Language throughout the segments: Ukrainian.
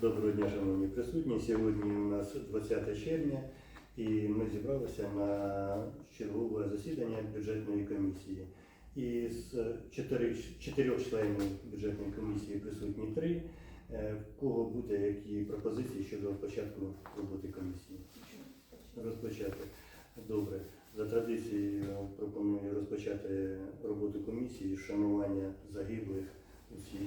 Доброго дня, шановні присутні. Сьогодні у нас 20 червня і ми зібралися на чергове засідання бюджетної комісії. Із чотирьох, членів бюджетної комісії присутні три. Е, В кого буде які пропозиції щодо початку роботи комісії? Розпочати. Добре. За традицією пропоную розпочати роботу комісії шанування загиблих усіх.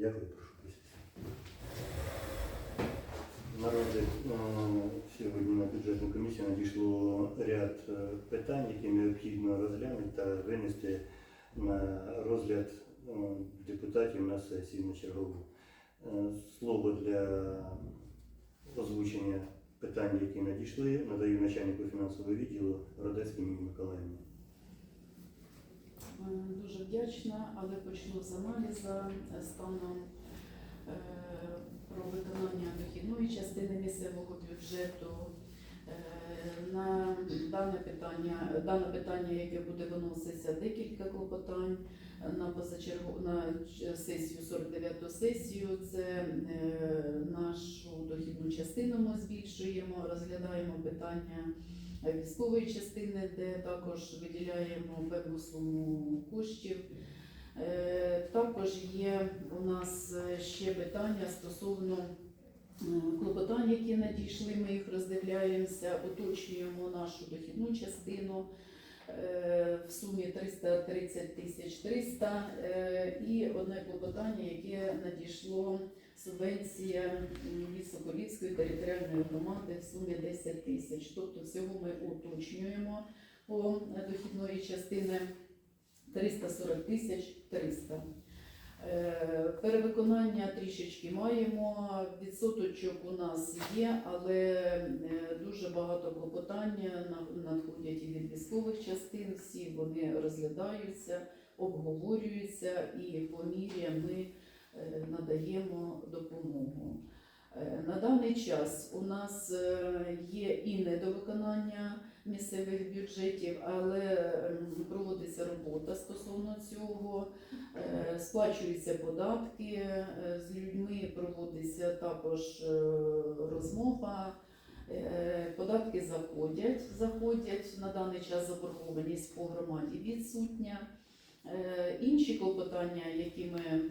Дякую, прошу присісти. На розгляд е, сьогодні на бюджетну комісію надійшло ряд е, питань, які необхідно розглянути та винести на розгляд е, депутатів на сесії на чергову. Слово для озвучення питань, які надійшли, надаю начальнику фінансового відділу Родецькій Миколаївні. Е, Дуже вдячна, але почну з аналізу е, станом е, про виконання дохідної частини місцевого бюджету. Е, На дане питання, дане питання, яке буде виноситися, декілька клопотань на позачергу на сесію 49 сесію. Це е, нашу дохідну частину ми збільшуємо, розглядаємо питання військової частини, де також виділяємо певну суму коштів. Е, Також є у нас ще питання стосовно клопотань, які надійшли, ми їх роздивляємося, уточнюємо нашу дохідну частину е, в сумі 330 тисяч 300 е, і одне клопотання, яке надійшло субвенція від територіальної громади в сумі 10 тисяч. Тобто всього ми уточнюємо по е, дохідної частини 340 тисяч 300. Е, Перевиконання трішечки маємо. Відсоточок у нас є, але е, дуже багато клопотання на- надходять і від військових частин. Всі вони розглядаються, обговорюються, і по мірі ми е, надаємо допомогу. На даний час у нас є і недовиконання місцевих бюджетів, але ем, проводиться робота стосовно цього. Е, Сплачуються податки, е, з людьми проводиться також е, розмова. Податки заходять, заходять на даний час заборгованість по громаді відсутня. Інші клопотання, які ми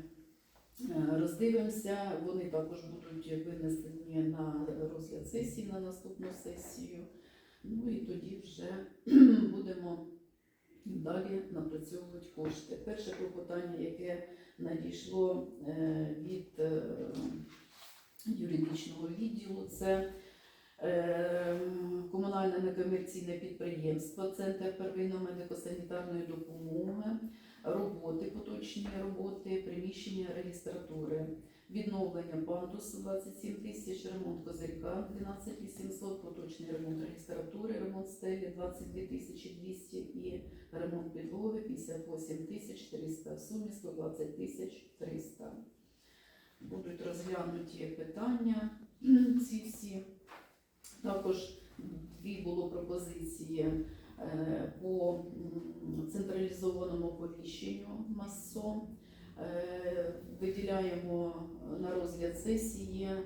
роздивимося, вони також будуть винесені на розгляд сесії на наступну сесію. Ну і тоді вже будемо далі напрацьовувати кошти. Перше клопотання, яке надійшло е, від е, юридичного відділу, це е, комунальне некомерційне підприємство, Центр первинної медико-санітарної допомоги, роботи, поточні роботи, приміщення реєстратури. Відновлення пандусу 27 тисяч, ремонт козирка 12 800, поточний ремонт реєстратури, ремонт стелі 22 тисячі 200 і ремонт підлоги 58 тисяч 300, в сумі 120 тисяч 300. Будуть розглянуті питання ці всі. Також дві було пропозиції е, по централізованому оповіщенню МАСО. Е, Виділяємо на розгляд сесії е,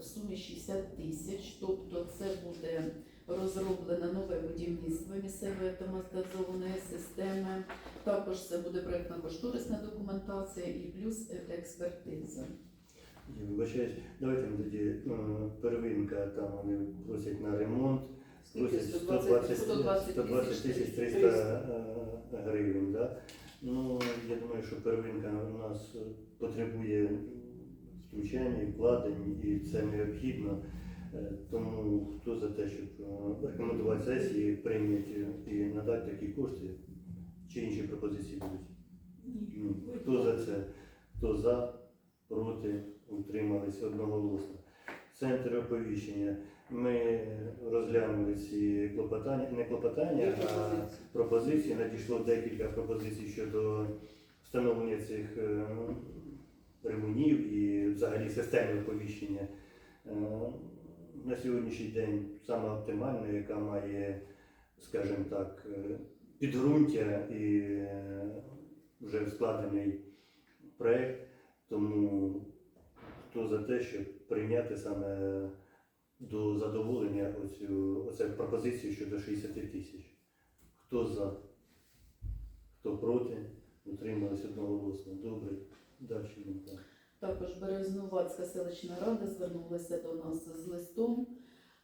в сумі 60 тисяч, тобто це буде розроблене нове будівництво місцевої автоматизованої системи. Також це буде проєктно-кошторисна документація і плюс експертиза. Я вибачаюсь, давайте ми тоді е, первинка, там вони просять на ремонт, просять 120 120, 120 тисяч 300 е, гривень. Да? Ну, я думаю, що первинка у нас потребує втручання і вкладень, і це необхідно. Е, Тому хто за те, щоб е, рекомендувати сесії, прийняти і надати такі кошти, чи інші пропозиції будуть? Ні. Хто за це? Хто за, проти, утримались одноголосно. Центр оповіщення Ми розглянули ці клопотання, не клопотання, а пропозиції. Надійшло декілька пропозицій щодо встановлення цих е, ремунів і взагалі системи оповіщення. Е, На сьогоднішній день саме оптимальна, яка має, скажімо так, е, підґрунтя і вже складений проєкт. Тому хто за те, щоб прийняти саме до задоволення оцю, оцю пропозицію щодо 60 тисяч. Хто за? Хто проти? Утрималися одноголосно. Добре. Далі. Дмитро. Також Березнувацька селищна рада звернулася до нас з листом.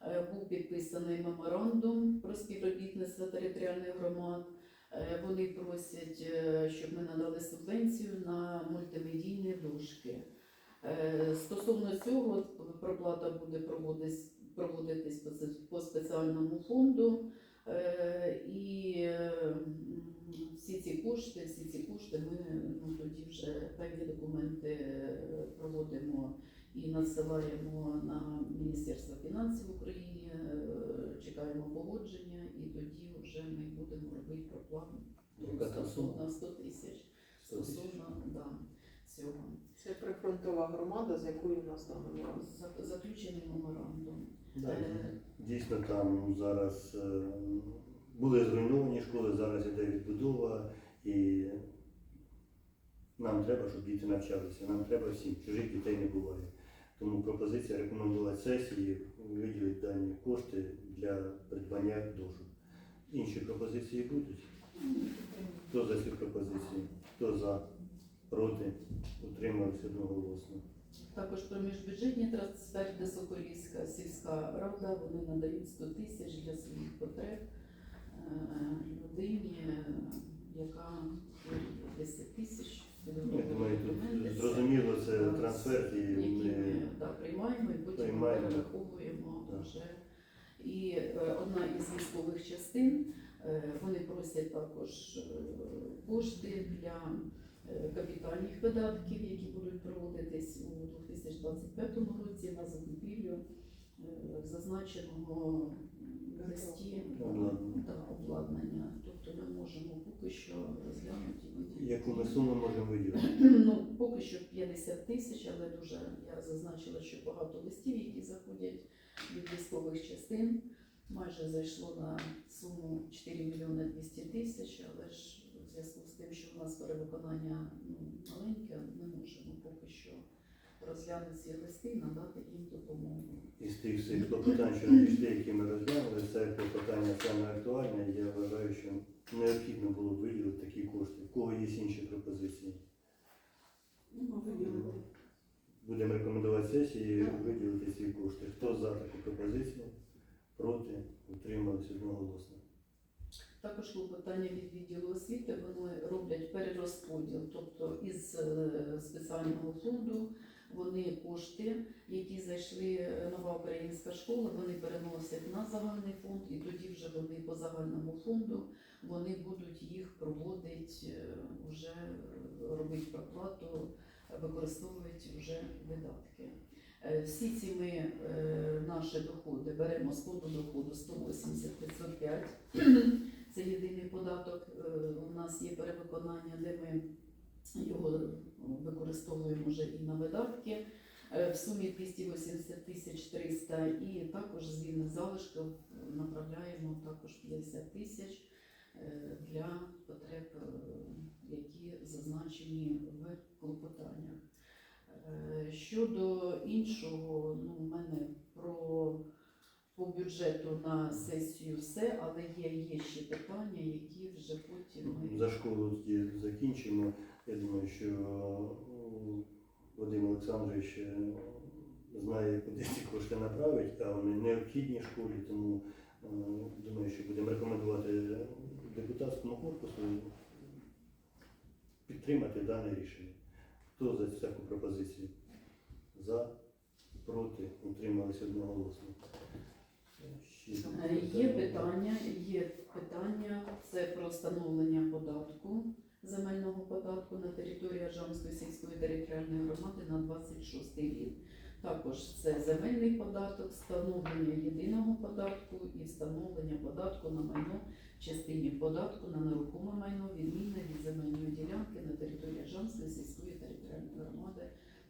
Е, Був підписаний меморандум про співробітництво територіальних громад. Е, Вони просять, е, щоб ми надали субвенцію на мультимедійні дошки. Е, Стосовно цього, проплата буде проводитись, по спеціальному фонду. Е, І всі ці кошти, всі ці кошти ми ну, тоді вже певні документи е, проводимо і надсилаємо на Міністерство фінансів України, чекаємо погодження, і тоді вже ми будемо робити проплату на 100 тисяч 100 тисяч. стосовно да, прифронтова громада, з якою в нас там. За- Заключений меморандум. Е, Дійсно, там зараз е, були зруйновані школи, зараз іде відбудова, і нам треба, щоб діти навчалися. Нам треба всім. Чужих дітей не буває. Тому пропозиція рекомендувати сесії виділити дані кошти для придбання дошок. Інші пропозиції будуть. Хто за ці пропозиції? Хто за? Проти? Утримався одноголосно. Також про міжбюджетні трансферти Соколівська сільська рада вони надають 100 тисяч для своїх потреб е, людині, е, яка 10 тисяч. Ну, Я думаю, тут зрозуміло, це трансфер, і які ми да, приймаємо і потім приймаємо. перераховуємо Да. вже. І е, одна із військових частин, вони просять також кошти для капітальних видатків, які будуть проводитись у 2025 році на закупівлю е, зазначеного в листі Обладнання. обладнання. Тобто ми можемо поки що розглянути виділити. яку ми суму можемо виділити? Ну, поки що 50 тисяч, але дуже я зазначила, що багато листів, які заходять від військових частин, майже зайшло на суму 4 мільйони 200 тисяч, але ж зв'язку з тим, що в нас перевиконання ну, маленьке, ми можемо поки що розглянути ці листи і надати їм допомогу. Із тих всіх клопотань, що надійшли, які ми розглянули, це клопотання саме актуальне. Я вважаю, що необхідно було б виділити такі кошти. В кого є інші пропозиції? Будемо рекомендувати сесії виділити ці кошти. Хто за таку пропозицію? Проти? Утрималися одноголосно. Також клопотання від відділу освіти вони роблять перерозподіл, тобто із е, спеціального фонду вони кошти, які зайшли е, нова українська школа, вони переносять на загальний фонд, і тоді вже вони по загальному фонду вони будуть їх проводити е, вже робити проплату, використовують вже видатки. Всі ці ми наші доходи беремо з фонду доходу 180 505 це єдиний податок. Е, У нас є перевиконання, де ми його використовуємо вже і на видатки. Е, В сумі 280 тисяч 300 і також з залишків направляємо також 50 тисяч е, для потреб, які зазначені в клопотаннях. Щодо іншого, ну, у мене про по бюджету на сесію все, але є, є ще питання, які вже потім ми За школу закінчимо. Я думаю, що Вадим Олександрович е, знає, куди ці кошти направить, а вони необхідні школі, тому е, думаю, що будемо рекомендувати депутатському корпусу підтримати дане рішення. Хто за таку пропозицію? За, проти, утрималися одноголосно. Е, Є питання, є питання, це про встановлення податку, земельного податку на території Аржанської сільської територіальної громади на 26 рік. Також це земельний податок, встановлення єдиного податку і встановлення податку на майно в частині податку на нерухоме майно, відмінне від земельної ділянки на території Жамської сільської територіальної громади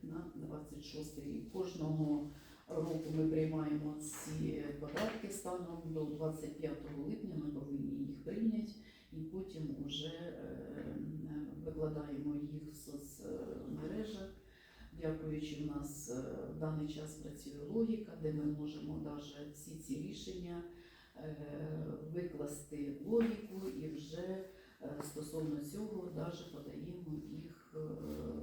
на 26 рік. Кожного року ми приймаємо ці податки станом до 25 липня. Ми повинні їх прийняти і потім вже е, викладаємо їх в соцмережах. Дякуючи, в нас е, в даний час працює логіка, де ми можемо навіть всі ці рішення е, викласти логіку і вже стосовно цього навіть подаємо їх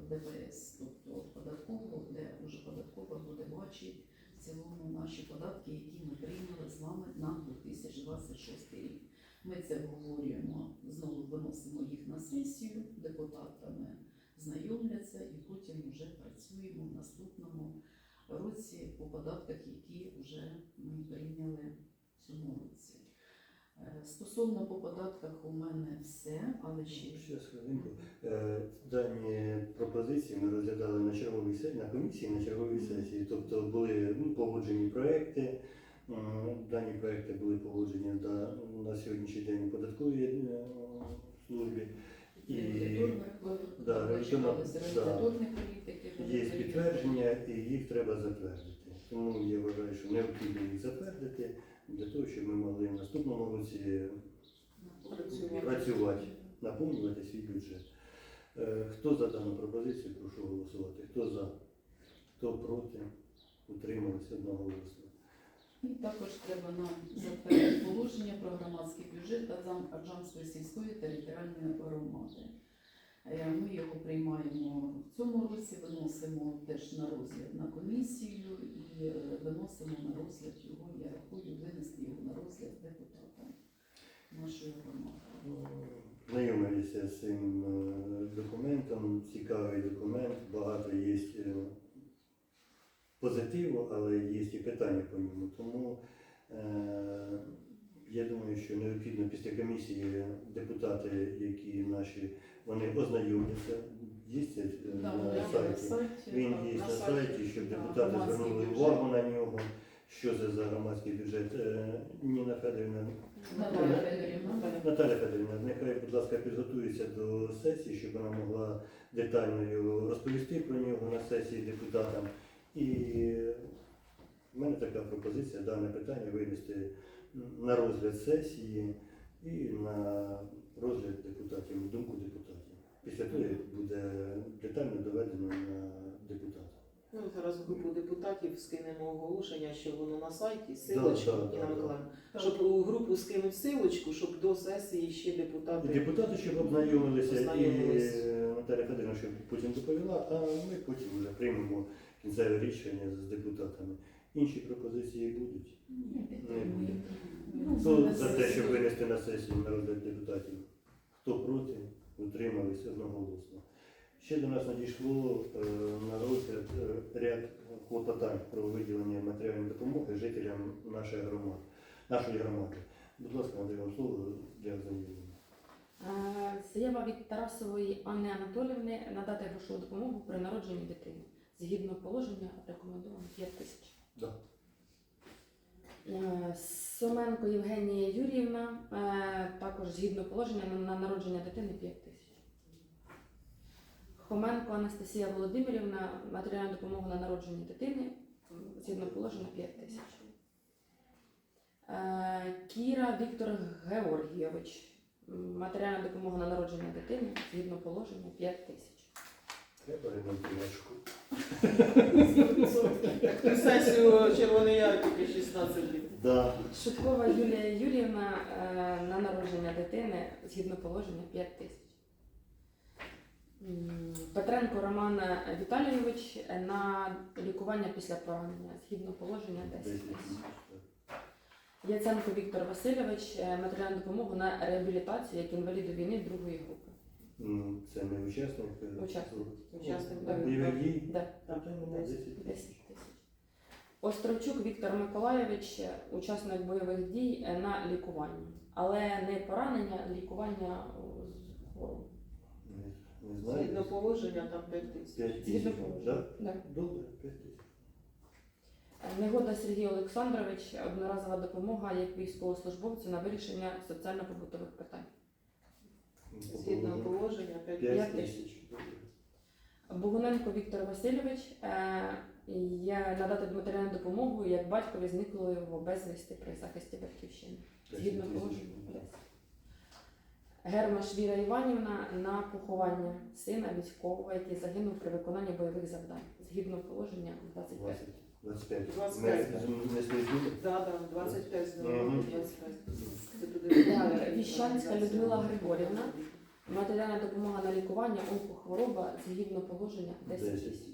ДПС, тобто податково, де вже податкова буде бачити цілому наші податки, які ми прийняли з вами на 2026 рік. Ми це обговорюємо, знову виносимо їх на сесію, депутатами знайомляться і потім вже працюємо в наступному році по податках, які вже ми прийняли в цьому році. Е, Стосовно по податках у мене все, але ще Ще хвилинку. Е, Дані пропозиції ми розглядали на черговій се- на комісії, на черговій сесії. Тобто були ну, погоджені проекти. М, Дані проекти були погоджені да, на сьогоднішній день у податковій е, службі. І да, регуляторна- да. політики. є підтвердження, і їх треба затвердити. Тому я вважаю, що необхідно їх затвердити для того, щоб ми могли в наступному році Працювати. працювати, наповнювати свій бюджет. Е, Хто за дану пропозицію, прошу голосувати. Хто за, хто проти, утрималися одноголосно. І також треба нам затвердити положення про громадський бюджет Азам- Аджамської сільської територіальної громади. Е, Ми його приймаємо в цьому році, виносимо теж на розгляд на комісію і е, виносимо на розгляд його, я рахую, винести його на розгляд депутатам нашої громади. Знайомилися з цим е, документом, цікавий документ, багато є позитиву, але є і питання по ньому. Тому я думаю, що необхідно після комісії депутати, які наші, вони ознайомляться, є е, Да, на сайті. Він є на сайті. щоб депутати звернули увагу на нього. Що це за громадський бюджет? Е, Ніна Федорівна, Наталя Федорівна. Наталя Федорівна, нехай, будь ласка, підготується до сесії, щоб вона могла детально розповісти про нього на сесії депутатам. І в мене така пропозиція дане питання винести на розгляд сесії і на розгляд депутатів, думку депутатів. Після того як буде детально доведено на депутата. Ну, зараз в групу депутатів скинемо оголошення, що воно на сайті, силочку да, і да, на да. Миколаївну. Щоб у групу скинуть силочку, щоб до сесії ще І депутати. депутати, щоб ознайомилися, Ознайомились. і е, Наталя Федорівна, щоб потім доповіла, а ми потім вже приймемо кінцеве рішення з депутатами. Інші пропозиції будуть. Ні, підтримуємо. Хто Ну, за те, щоб винести на сесію на розгляд депутатів? Хто проти? Утримались одноголосно. Ще до нас надійшло е, на розгляд е, ряд клопотань про виділення матеріальної допомоги жителям нашої громади. Нашої громади. Будь ласка, надаю вам слово для ознайомлення. Е, Заява від Тарасової Анни Анатолівни надати грошову допомогу при народженні дитини. Згідно положення рекомендовано 5 тисяч. Да. Е, Соменко Євгенія Юріївна е, також згідно положення на- на народження дитини 5 тисяч. Хоменко Анастасія Володимирівна матеріальну допомогу на народження дитини згідно положення 5 тисяч. Е, Кіра Віктор Георгійович матеріальна допомога на народження дитини згідно положення 5 тисяч. Треба ремонтувачку. Сесію Червоний Яр 16 днів. Да. Шуткова Юлія Юріївна е, на народження дитини згідно положення 5 тисяч. М, Петренко Роман Віталійович е, на лікування після поранення згідно положення 10 10 тисяч. тисяч. Яценко Віктор Васильович е, матеріальну допомогу на реабілітацію як інваліду війни другої групи. Ну, Це не учасник. е, Учасник. Учасник, Ну, так. Бойових дій. Да. Питань нема, 10 10 тисяч. Островчук Віктор Миколайович, е, учасник бойових дій е, на лікування, але не поранення, а лікування о, з хвороб. Не, не знаю. Згідно положення там 5 тисяч. 5 Згідно тисяч. положення. Да? Да. Добре, 5 тисяч. Негода Сергій Олександрович, одноразова допомога як військовослужбовцю на вирішення соціально-побутових питань. Згідно 5 5 тисяч. Богуненко Віктор Васильович е, є надати матеріальну допомогу як батькові зниклої в безвісти при захисті батьківщини. Згідно положення. Гермаш Віра Іванівна на поховання сина військового, який загинув при виконанні бойових завдань. Згідно положення 25. 25. 25. Ми- Не слідкуємо? Да, да, 25 з Мгм. 25. Це туди Так, Віщанська Людмила Григорівна. Матеріальна допомога на лікування онкохвороба згідно положення 10 10 тисяч.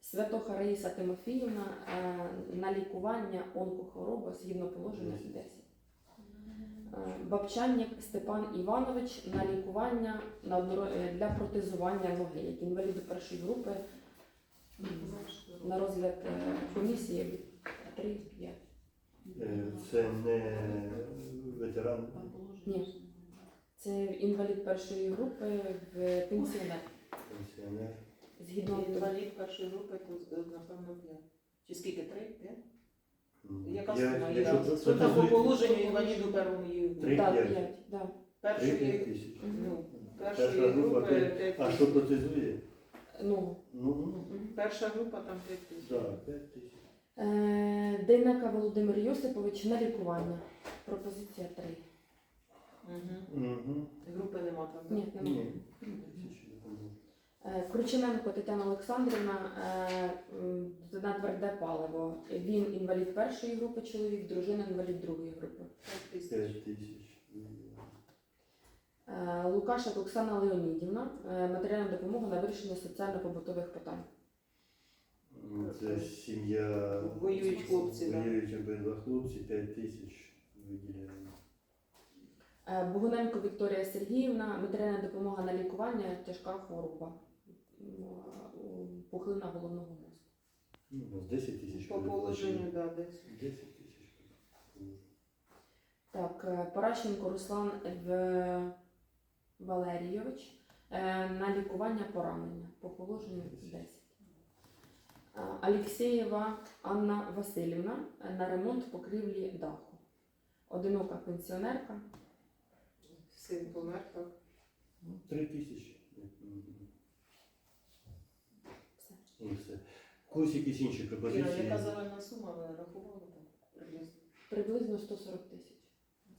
Святоха Раїса Тимофіївна е, на лікування онкохвороба згідно положення 10. Е, Бабчанник Степан Іванович на лікування е, для протезування ноги, як інваліду першої групи на розгляд е, комісії 3-5. Е, Це не ветеран. Ні. Це інвалід першої групи в пенсіонер. Пенсіонер. Згідно Інвалід першої групи, то напевно 5. Чи скільки? 3? 5? М, Яка я- сума? якщо це- це там по положенню інваліду першої Три. так, п'ять. 5, да. три першої тисяч. ну, Перша група групи п'ять. 5 А що протезує? Ну, Ну, ну. Перша група там 5 тисяч. да, 5 тисяч. Е, Дейнека Володимир Йосипович на лікування. Пропозиція 3. Угу. Групи нема там. да? Ні, немає. Ні. Е, Кручененко Тетяна Олександрівна е, м, на тверде паливо. Він інвалід першої групи чоловік, дружина інвалід другої групи. 5 тисяч. 5 тисяч. Е, Лукашек Оксана Леонідівна. е, Матеріальна допомога на вирішення соціально-побутових питань. Це сім'я. Воюють хлопці, да. Воюють обидва хлопці, 5 тисяч виділяємо. Е, Богуненко Вікторія Сергіївна. Матеріальна допомога на лікування, тяжка хвороба. Пухлина головного мозку. Ну, 10 тисяч. По положенню, да, десь. 10 тисяч. Так, е, Паращенко Руслан В... Валерійович е, на лікування поранення по положенню 10. Е, Алєксєєва Анна Васильівна на ремонт покрівлі даху. Одинока пенсіонерка. Син помер, так. 3 тисячі. Мгм. Все. В когось якісь інші Іра, пропозиції? яка загальна сума ви рахували там? Приблизно. Приблизно 140 тисяч.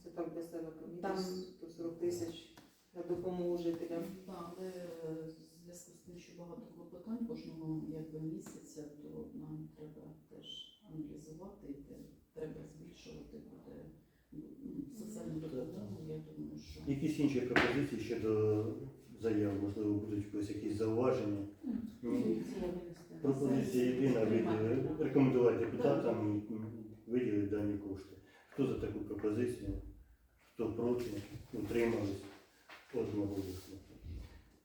Це так для себе. Там- 140 тисяч на допомогу жителям. Так, але е, в зв'язку з тим, що багато клопотань кожного якби місяця, то нам треба теж аналізувати і те- треба збільшувати буде ну, соціальну допомогу. Я думаю, що Якісь інші пропозиції щодо заяв, можливо, будуть у когось якісь зауваження. Ні. Пропозиція єдина виділи- рекомендувати депутатам виділити дані кошти. Хто за таку пропозицію? Хто проти? Утримались одноголосно.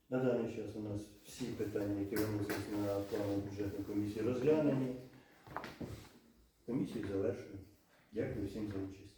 На даний час у нас всі питання, які виносились на плану бюджетної комісії, розглянені. Комісію завершую. Дякую всім за участь.